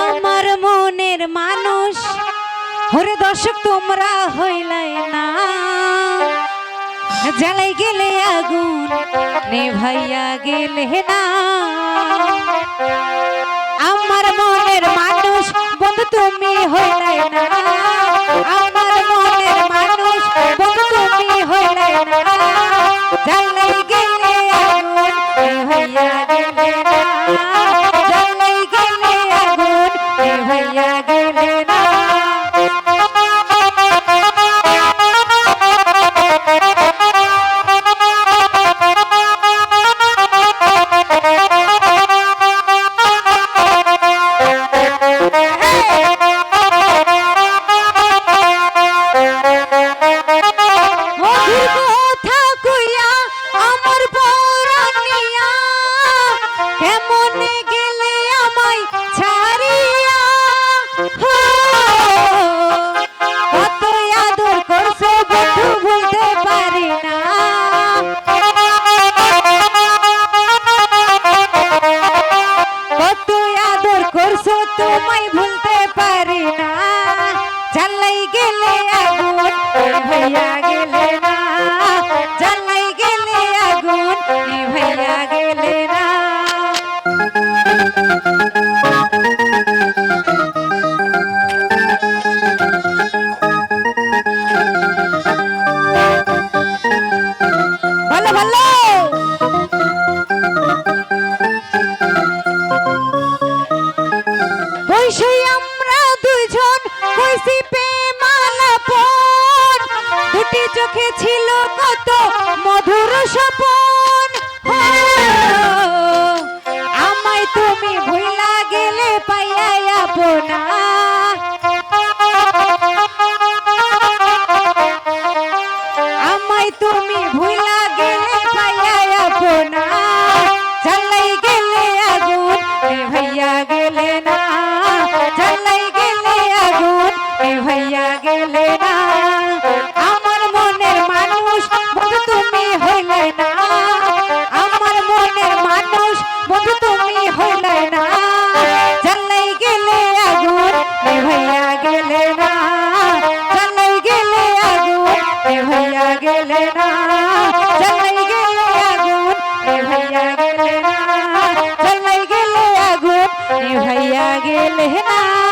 আমার মনের মানুষ, হরে দর্শক, তোমরা হইলাই না। জ্বালাই গেলে আগুন, নে গেলে না। আমার মনের মানুষ, বন্ধু, তুমি হইলাই না। আমার মনের মানুষ, বন্ধু, তুমি হইলাই না। জ্বালাই কেমনে গেলে আমায় পারি ভুলতে পারি না। ভাইয়া গেলে না। জ্বালাই গেলে আগুন ভাইয়া গেলে না। চোখে ছিল কত মধুর স্বপন। আমায় তুমি ভুলা গেলে পাইয়া আপনা না